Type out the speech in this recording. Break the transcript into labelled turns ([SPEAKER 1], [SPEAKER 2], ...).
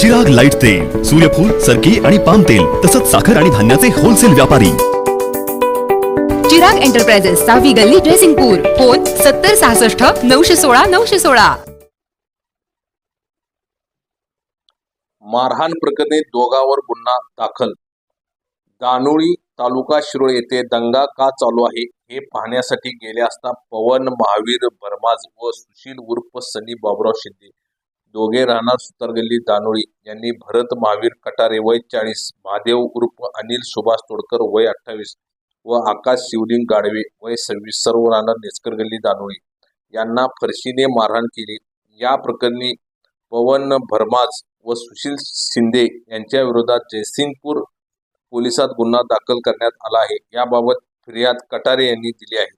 [SPEAKER 1] Chirag light तेल सूर्यफूल सरकी आणि पाम तेल तसंच साखर आणि धान्याचे होलसेल व्यापारी.
[SPEAKER 2] चिराग एंटरप्राइजेस सहावी गल्ली ड्रेसिंगपूर फोन सत्तर सहासष्ट नऊशे सोळा नऊशे सोळा.
[SPEAKER 3] मारहाण प्रकरणी दोघांवर गुन्हा दाखल. दानोळी तालुका शिरोळ येथे दंगा का चालू आहे हे पाहण्यासाठी गेले असता पवन महावीर भरमाज व सुशील उर्फ सनी बाबुराव शिंदे दोघे राणा सुतारगल्ली दानोळी यांनी भरत महावीर कटारे वय चाळीस महादेव उर्फ अनिल सुभाष तोडकर वय अठ्ठावीस व आकाश शिवलिंग गाडवे वय सव्वीस सर्व राणा नेसकरगल्ली दानोळी यांना फरशीने मारहाण केली. या प्रकरणी पवन भरमाज व सुशील शिंदे यांच्या विरोधात जयसिंगपूर पोलिसात गुन्हा दाखल करण्यात आला आहे. याबाबत फिर्याद कटारे यांनी दिली आहे.